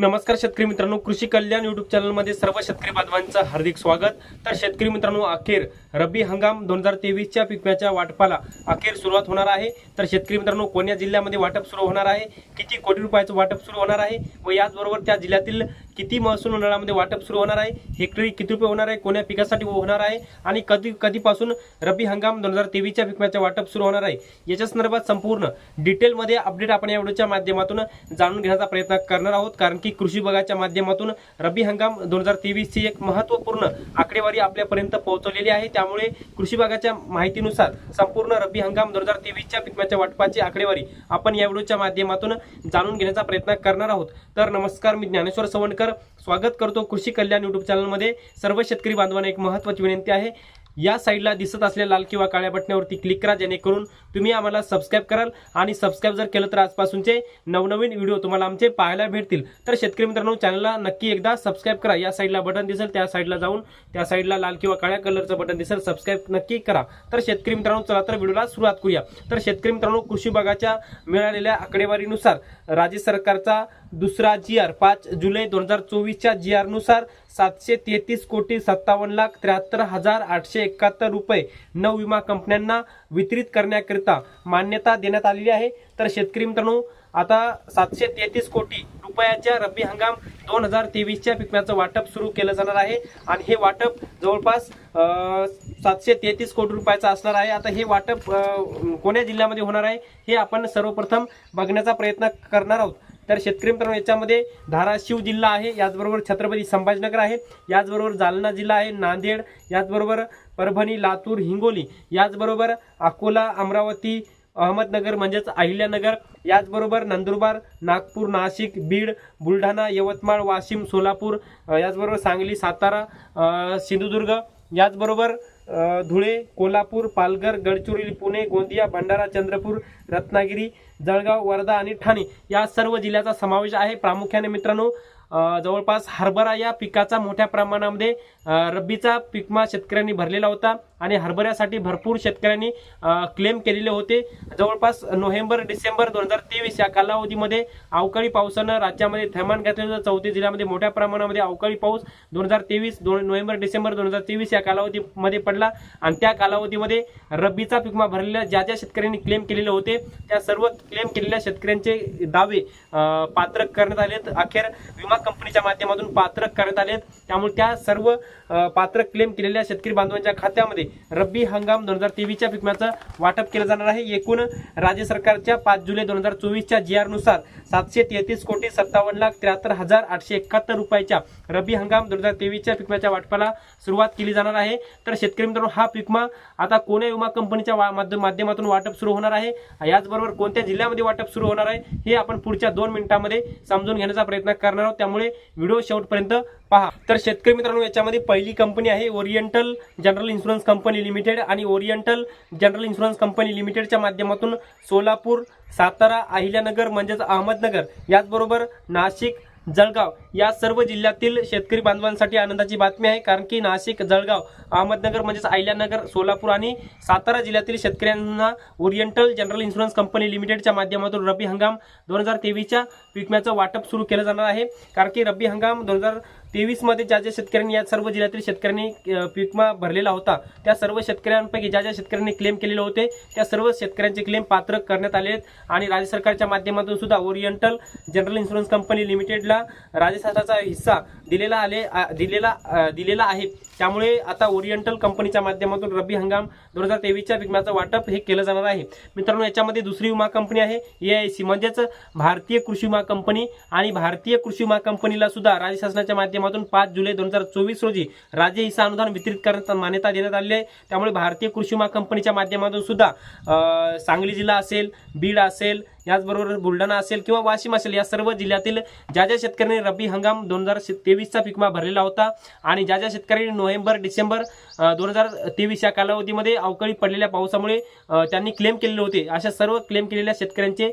नमस्कार शेतकरी मित्रांनो कृषी कल्याण युट्यूब चॅनलमध्ये सर्व शेतकरी बांधवांचं हार्दिक स्वागत. तर शेतकरी मित्रांनो अखेर रब्बी हंगाम दोन हजार तेवीसच्या पिकव्याच्या वाटपाला अखेर सुरुवात होणार आहे. तर शेतकरी मित्रांनो कोण्या जिल्ह्यामध्ये वाटप सुरू होणार आहे? किती कोटी रुपयाचं वाटप सुरू होणार आहे? व याचबरोबर त्या जिल्ह्यातील किती महसूल मंडळामध्ये वाटप सुरू होणार आहे? हेक्टरी किती रुपये होणार आहे? कोण्या पिकासाठी होणार आहे? आणि कधी कधीपासून रब्बी हंगाम दोन हजार तेवीसच्या पिकव्याचं वाटप सुरू होणार आहे? याच्या संदर्भात संपूर्ण डिटेलमध्ये अपडेट आपण या व्हिडिओच्या माध्यमातून जाणून घेण्याचा प्रयत्न करणार आहोत. कारण की कृषी विभागाच्या माध्यमातून रब्बी हंगाम दोन हजार तेवीसची एक महत्त्वपूर्ण आकडेवारी आपल्यापर्यंत पोहोचवलेली आहे. त्यामुळे कृषी विभागाच्या माहितीनुसार संपूर्ण रब्बी हंगाम दोन हजार तेवीसच्या पिकव्याच्या वाटपाची आकडेवारी आपण या व्हिडिओच्या माध्यमातून जाणून घेण्याचा प्रयत्न करणार आहोत. तर नमस्कार मी ज्ञानेश्वर सवणकर तर स्वागत करतो कृषी कल्याण यूट्यूब चॅनलमध्ये सर्व शेतकरी बांधवांना एक महत्त्वाची विनंती आहे. या साईडला दिसत असलेल्या लाल किंवा काळ्या बटण्यावरती क्लिक करा जेणेकरून तुम्ही आम्हाला सबस्क्राईब कराल आणि सबस्क्राईब जर केलं तर आजपासूनचे नवनवीन व्हिडिओ तुम्हाला आमचे पाहायला भेटतील. तर शेतकरी मित्रांनो चॅनलला नक्की एकदा सबस्क्राईब करा. या साईडला बटन दिसेल त्या साईडला जाऊन त्या साईडला लाल किंवा काळ्या कलरचं बटन दिसेल सबस्क्राईब नक्की करा. तर शेतकरी मित्रांनो चला तर व्हिडिओला सुरुवात करूया. तर शेतकरी मित्रांनो कृषी विभागाच्या मिळालेल्या आकडेवारीनुसार राज्य सरकारचा दुसरा जी आर पाच जुलै दोन हजार चोवीसच्या जी आरनुसार सातशे तेहतीस कोटी सत्तावन्न लाख त्र्याहत्तर हजार आठशे एकाहत्तर रुपये नऊ विमा कंपन्यांना वितरित करण्याकरिता मान्यता देण्यात आलेली आहे. तर शेतकरी मित्रांनो आता सातशे तेहतीस कोटी रुपयाच्या रब्बी हंगाम दोन हजार तेवीसच्या पिकण्याचं वाटप सुरू केलं जाणार आहे. आणि हे वाटप जवळपास सातशे तेहतीस कोटी रुपयाचं असणार आहे. आता हे वाटप कोण्या जिल्ह्यामध्ये होणार आहे हे आपण सर्वप्रथम बघण्याचा प्रयत्न करणार आहोत. तर शेतकरी मित्रांनो याच्यामध्ये धाराशिव जिल्हा आहे याचबरोबर छत्रपती संभाजीनगर आहे याचबरोबर जालना जिल्हा आहे नांदेड याचबरोबर परभणी लातूर हिंगोली याचबरोबर अकोला अमरावती अहमदनगर म्हणजेच अहिल्यानगर याचबरोबर नंदुरबार नागपूर नाशिक बीड बुलढाणा यवतमाळ वाशिम सोलापूर याचबरोबर सांगली सातारा सिंधुदुर्ग याचबरोबर धुळे कोल्हापूर पालघर गडचिरोली पुणे गोंदिया भंडारा चंद्रपूर रत्नागिरी जळगाव वर्धा आणि ठाणे या सर्व जिल्ह्याचा समावेश आहे. प्रामुख्याने मित्रांनो जवळपास हरभरा या पिकाचा मोठ्या प्रमाणामध्ये रब्बीचा पिकमा शेतकऱ्यांनी भरलेला होता आणि हरभऱ्यासाठी भरपूर शेतकऱ्यांनी क्लेम केलेले होते. जवळपास नोव्हेंबर डिसेंबर दोन हजार तेवीस या कालावधीमध्ये अवकाळी पावसानं राज्यामध्ये थैमान घातलेलं होतं. चौतीस जिल्ह्यामध्ये मोठ्या प्रमाणामध्ये अवकाळी पाऊस दोन हजार तेवीस दोन नोव्हेंबर डिसेंबर दोन हजार तेवीस या कालावधीमध्ये पडला. आणि त्या कालावधीमध्ये रब्बीचा पिकमा भरलेल्या ज्या ज्या शेतकऱ्यांनी क्लेम केलेले होते त्या सर्व क्लेम केलेल्या शेतकऱ्यांचे दावे पात्र करण्यात आलेत. अखेर विमा कंपनीच्या माध्यमातून पात्र करण्यात आलेत त्यामुळे त्या सर्व पात्र क्लेम केलेल्या शेतकरी बांधवांच्या खात्यामध्ये रब्बी हंगाम दोन हजार तेवीसच्या पिकम्याचं वाटप केलं जाणार आहे. एकूण राज्य सरकारच्या पाच जुलै दोन हजार चोवीसच्या जी आरनुसार सातशे तेहतीस कोटी सत्तावन्न लाख त्र्याहत्तर हजार आठशे एकाहत्तर रुपयाच्या रब्बी हंगाम दोन हजार तेवीसच्या पिकम्याच्या वाटपाला सुरुवात केली जाणार आहे. तर शेतकरी मित्रांनो हा पिकमा आता कोण्या विमा कंपनीच्या माध्यमातून वाटप सुरू होणार आहे? याचबरोबर कोणत्या जिल्ह्यामध्ये वाटप सुरू होणार आहे? हे आपण पुढच्या दोन मिनिटांमध्ये समजून घेण्याचा प्रयत्न करणार आहोत. त्यामुळे व्हिडिओ शेवटपर्यंत पहा. तर शेतकरी मित्रांनो याच्यामध्ये पहिली कंपनी आहे Oriental General Insurance Company Limited आणि ओरिएंटल जनरल इन्शुरन्स कंपनी लिमिटेडच्या माध्यमातून सोलापूर सातारा अहिल्यानगर म्हणजेच अहमदनगर याचबरोबर नाशिक जळगाव. या सर्व जिल्ह्यातील शेतकरी बांधवांसाठी आनंदाची बातमी आहे कारण की नाशिक जळगाव अहमदनगर म्हणजेच अहिल्यानगर सोलापूर आणि सातारा जिल्ह्यातील शेतकऱ्यांना ओरिएंटल जनरल इन्शुरन्स कंपनी लिमिटेडच्या माध्यमातून रब्बी हंगाम दोन हजार तेवीसच्या पिकम्याचं वाटप सुरू केलं जाणार आहे. कारण की रब्बी हंगाम दोन हजार तेवीसमध्ये ज्या ज्या शेतकऱ्यांनी या सर्व जिल्ह्यातील शेतकऱ्यांनी अ, पिकमा भरलेला होता त्या सर्व शेतकऱ्यांपैकी ज्या ज्या शेतकऱ्यांनी क्लेम केलेले होते त्या सर्व शेतकऱ्यांचे क्लेम पात्र करण्यात आले आहेत. आणि राज्य सरकारच्या माध्यमातून सुद्धा ओरिएंटल जनरल इन्शुरन्स कंपनी लिमिटेडला राज्य शासनाचा हिस्सा दिलेला आले दिलेला दिलेला आहे. त्यामुळे आता ओरिएंटल कंपनीच्या माध्यमातून रब्बी हंगाम दोन हजार तेवीसच्या विम्याचं वाटप हे केलं जाणार आहे. मित्रांनो याच्यामध्ये दुसरी विमा कंपनी आहे ए आय सी म्हणजेच भारतीय कृषी विमा कंपनी आणि भारतीय कृषी विमा कंपनीला सुद्धा राज्य शासनाच्या माध्यमातून पाच जुलै दोन हजार चोवीस रोजी राज्य हिस्सा अनुदान वितरित करण्यात मान्यता देण्यात आली आहे. त्यामुळे भारतीय कृषी विमा कंपनीच्या माध्यमातून सुद्धा सांगली जिल्हा असेल बीड असेल याचबरोबर बुलढाणा असेल किंवा वाशिम असेल या सर्व जिल्ह्यातील ज्या ज्या शेतकऱ्यांनी रब्बी हंगाम दोन हजार तेवीसचा पिकमा भरलेला होता आणि ज्या ज्या शेतकऱ्यांनी नोव्हेंबर डिसेंबर दोन हजार तेवीस या कालावधीमध्ये अवकाळी पडलेल्या पावसामुळे त्यांनी क्लेम केलेले होते. अशा सर्व क्लेम केलेल्या शेतकऱ्यांचे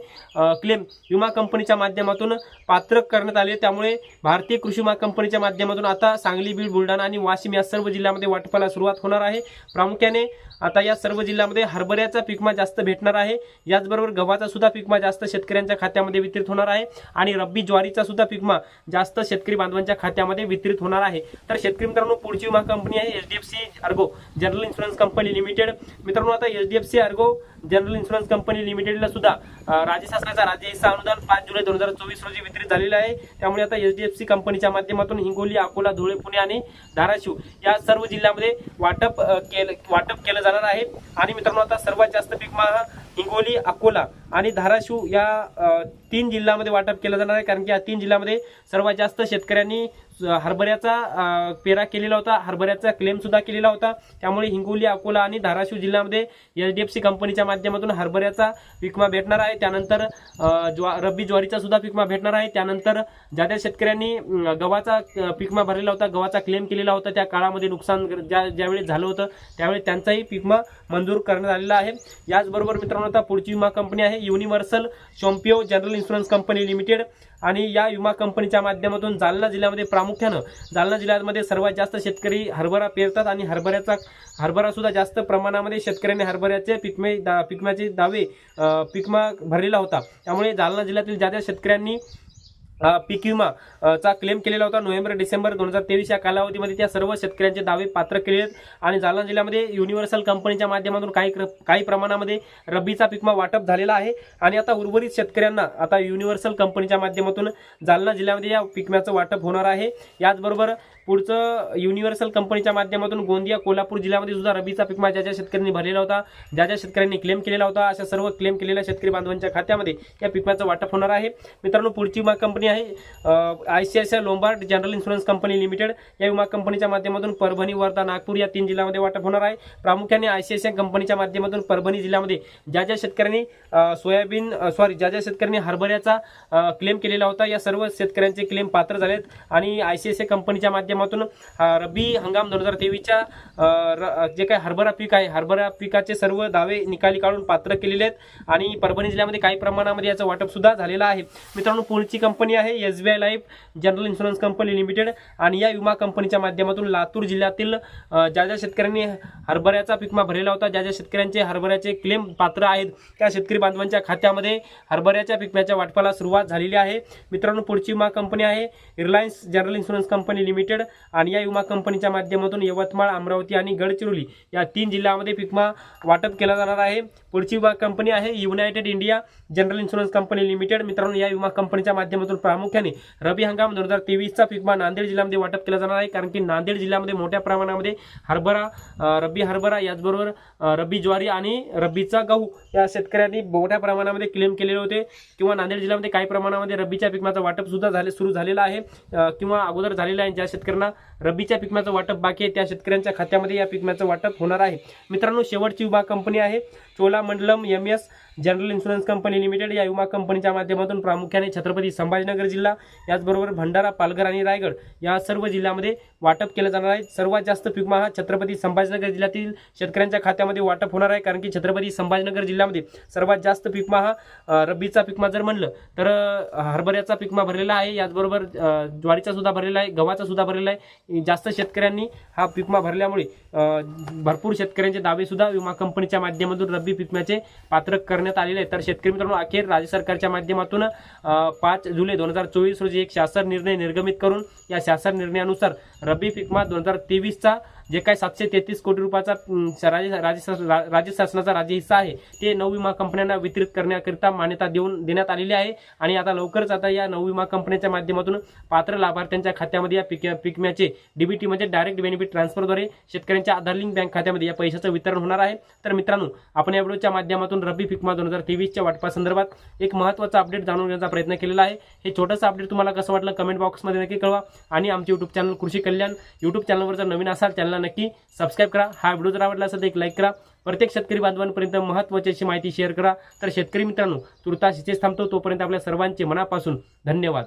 क्लेम विमा कंपनीच्या माध्यमातून पात्र करण्यात आले. त्यामुळे भारतीय कृषी विमा कंपनीच्या माध्यमातून आता सांगली बीड बुलढाणा आणि वाशिम या सर्व जिल्ह्यामध्ये वाटपाला सुरुवात होणार आहे. प्रामुख्याने आता या सर्व जिल्ह्यामध्ये हरभऱ्याचा पिकमा जास्त भेटणार आहे. याचबरोबर गव्हाचा सुद्धा पिकमा जास्त शेतकऱ्यांच्या खात्यामध्ये वितरित होणार आहे आणि रब्बी ज्वारीचा सुद्धा पिकमा जास्त शेतकरी बांधवांच्या खात्यामध्ये वितरित होणार आहे. तर शेतकरी मित्रांनो पुढची विमा कंपनी आहे H D F C Ergo General Insurance Company Limited. मित्रांनो आता H D F C Ergo General Insurance Company लिमिटेडला सुद्धा राज्य शासनाचा राज्य हिस्सा अनुदान पाच जुलै दोन हजार चोवीस रोजी वितरित झालेलं आहे. त्यामुळे आता एच डी एफ सी कंपनीच्या माध्यमातून हिंगोली अकोला धुळे पुणे आणि धाराशिव या सर्व जिल्ह्यामध्ये वाटप केलं वाटप केलं जाणार आहे. आणि मित्रांनो आता सर्वात जास्त पीक हा हिंगोली अकोला. आणि धाराशिव या तीन जिल्ह्यामध्ये वाटप केलं जाणार आहे. कारण की या तीन जिल्ह्यामध्ये सर्वात जास्त शेतकऱ्यांनी हरभऱ्याचा पेरा केलेला होता. हरभऱ्याचा क्लेम सुद्धा केलेला होता. त्यामुळे हिंगोली अकोला आणि धाराशिव जिल्ह्यामध्ये एच डी एफ सी कंपनीच्या माध्यमातून हरभऱ्याचा पिकमा भेटणार आहे. त्यानंतर ज्वा रब्बी ज्वारीचा सुद्धा पिकमा भेटणार आहे. त्यानंतर ज्या त्या शेतकऱ्यांनी गव्हाचा पिकमा भरलेला होता गव्हाचा क्लेम केलेला होता त्या काळामध्ये नुकसान ज्या ज्यावेळी झालं होतं त्यावेळी त्यांचाही पिकमा मंजूर करण्यात आलेला आहे. याचबरोबर मित्रांनो आता पुढची विमा कंपनी आहे. Universal Sompo General Insurance Company Limited आणि या विमा कंपनीच्या माध्यमातून जालना जिल्ह्यामध्ये प्रामुख्यानं जालना जिल्ह्यामध्ये सर्वात जास्त शेतकरी हरभरा पेरतात आणि हरभऱ्याचा हरभरासुद्धा जास्त प्रमाणामध्ये शेतकऱ्यांनी हरभऱ्याचे पिकमे दा पिकम्याचे दावे पिकमा भरलेला होता. त्यामुळे जालना जिल्ह्यातील ज्या ज्या शेतकऱ्यांनी पीक विमा चा क्लेम केलेला होता नोव्हेंबर डिसेंबर दोन हजार तेवीस या कालावधीमध्ये. त्या सर्व शेतकऱ्यांचे दावे पात्र केले आहेत. आणि जालना जिल्ह्यामध्ये युनिव्हर्सल कंपनीच्या माध्यमातून काही क्र- काही प्रमाणामध्ये रब्बीचा पिकमा वाटप झालेला आहे. आणि आता उर्वरित शेतकऱ्यांना आता युनिव्हर्सल कंपनीच्या माध्यमातून जालना जिल्ह्यामध्ये या पिकम्याचं वाटप होणार आहे. याचबरोबर पुढचं युनिव्हर्सल कंपनीच्या माध्यमातून गोंदिया कोल्हापूर जिल्ह्यामध्ये सुद्धा रबीचा पिकमा ज्या ज्या शेतकऱ्यांनी भरलेला होता ज्या ज्या शेतकऱ्यांनी क्लेम केलेला होता अशा सर्व क्लेम केलेल्या शेतकरी बांधवांच्या खात्यामध्ये या पिकम्याचं वाटप होणार आहे. मित्रांनो पुढची विमा कंपनी आहे I C I C I Lombard General Insurance Company Limited. या विमा कंपनीच्या माध्यमातून परभणी वर्धा नागपूर या तीन जिल्ह्यामध्ये वाटप होणार आहे. प्रामुख्याने I C I C I कंपनीच्या माध्यमातून परभणी जिल्ह्यामध्ये ज्या ज्या शेतकऱ्यांनी सोयाबीन सॉरी ज्या ज्या शेतकऱ्यांनी हरभऱ्याचा क्लेम केलेला होता या सर्व शेतकऱ्यांचे क्लेम पात्र झालेत. आणि I C I C I कंपनीच्या माध्यमातून माध्यमातून रब्बी हंगाम दोन हजार तेवीसच्या जे काही हरभरा पीक आहे हरभरा पिकाचे सर्व दावे निकाली काढून पात्र केलेले आहेत. आणि परभणी जिल्ह्यामध्ये काही प्रमाणामध्ये याचं वाटप सुद्धा झालेलं आहे. मित्रांनो पुढची कंपनी आहे S B I Life General Insurance Company Limited. आणि या विमा कंपनीच्या माध्यमातून लातूर जिल्ह्यातील ज्या ज्या शेतकऱ्यांनी हरभऱ्याचा पिकमा भरलेला होता ज्या ज्या शेतकऱ्यांचे हरभऱ्याचे क्लेम पात्र आहेत त्या शेतकरी बांधवांच्या खात्यामध्ये हरभऱ्याच्या पिकम्याच्या वाटपाला सुरुवात झालेली आहे. मित्रांनो पुढची विमा कंपनी आहे Reliance General Insurance Company Limited. आणि या विमा कंपनीच्या माध्यमातून यवतमाळ अमरावती आणि गडचिरोली या तीन जिल्ह्यामध्ये पिकमा वाटप केला जाणार आहे. पुढची विमा कंपनी आहे United India General Insurance Company Limited. मित्रांनो या विमा कंपनीच्या माध्यमातून प्रामुख्याने रबी हंगाम दोन हजार तेवीसचा पिकमा नांदेड जिल्ह्यामध्ये वाटप केला जाणार आहे. कारण की नांदेड जिल्ह्यामध्ये मोठ्या प्रमाणामध्ये हरभरा रब्बी हरभरा याचबरोबर रब्बी ज्वारी आणि रब्बीचा गहू या शेतकऱ्यांनी मोठ्या प्रमाणामध्ये क्लेम केलेले होते. किंवा नांदेड जिल्ह्यामध्ये काही प्रमाणामध्ये रब्बीच्या पिकमाचं वाटप सुद्धा झाले सुरू झालेलं आहे. किंवा अगोदर झालेलं आहे. ज्या शेतकऱ्यांना रब्बीच्या पिकम्याचं वाटप बाकी आहे. त्या शेतकऱ्यांच्या खात्यामध्ये या पिकम्याचं वाटप होणार आहे. मित्रांनो शेवटची विमा कंपनी आहे. Cholamandalam M S General Insurance Company Limited या विमा कंपनीच्या माध्यमातून प्रामुख्याने छत्रपती संभाजीनगर जिल्हा याचबरोबर भंडारा पालघर आणि रायगड या सर्व जिल्ह्यामध्ये वाटप केलं जाणार आहे. सर्वात जास्त पिकमा हा छत्रपती संभाजीनगर जिल्ह्यातील शेतकऱ्यांच्या खात्यामध्ये वाटप होणार आहे कारण की छत्रपती संभाजीनगर जिल्ह्यामध्ये सर्वात जास्त पिकमा हा रब्बीचा पिकमा जर म्हणलं तर हरभऱ्याचा पिकमा भरलेला आहे याचबरोबर ज्वारीचा सुद्धा भरलेला आहे गव्हाचा सुद्धा भरलेला आहे. जास्त शेतकऱ्यांनी हा पिकमा भरल्यामुळे भरपूर शेतकऱ्यांचे दावे सुद्धा विमा कंपनीच्या माध्यमातून रब्बी पिकम्याचे पात्र करण्यात आलेले आहे तर शेतकरी मित्रांनो अखेर राज्य सरकारच्या माध्यमातून पाच जुलै दोन हजार चोवीस रोजी एक शासन निर्णय निर्गमित करून या शासन निर्णयानुसार रब्बी पिकमा दोन हजार तेवीसचा जे काय सातशे तेहतीस कोटी रुपयाचा राज्य राज्य राज्य शासनाचा राज्य हिस्सा आहे ते नऊ विमा कंपन्यांना वितरित करण्याकरिता मान्यता देऊन देण्यात आलेली आहे. आणि आता लवकरच आता या नऊ विमा कंपन्यांच्या माध्यमातून पात्र लाभार्थ्यांच्या खात्यामध्ये या पिक पिकम्याचे डीबीटी म्हणजे डायरेक्ट बेनिफिट ट्रान्सफरद्वारे शेतकऱ्यांच्या आधार लिंक बँक खात्यामध्ये या पैशाचं वितरण होणार आहे. तर मित्रांनो आपण या व्हिडिओच्या माध्यमातून रब्बी पिकमा दोन हजार तेवीसच्या वाटपासंदर्भात एक महत्त्वाचा अपडेट जाणून घेण्याचा प्रयत्न केलेला आहे. हे छोटंसं अपडेट तुम्हाला कसं वाटलं कमेंट बॉक्समध्ये नक्की कळवा. आणि आमचे यूट्यूब चॅनल कृषी कल्याण यूट्यूब चॅनलवर जर नवीन असाल चॅनलला नक्की सबस्क्राईब करा. हा व्हिडिओ जर आवडला असेल तर एक लाईक करा. प्रत्येक शेतकरी बांधवांपर्यंत महत्त्वाची अशी माहिती शेअर करा. तर शेतकरी मित्रांनो तुर्तास इथेच थांबतो. तोपर्यंत आपल्या सर्वांचे मनापासून धन्यवाद.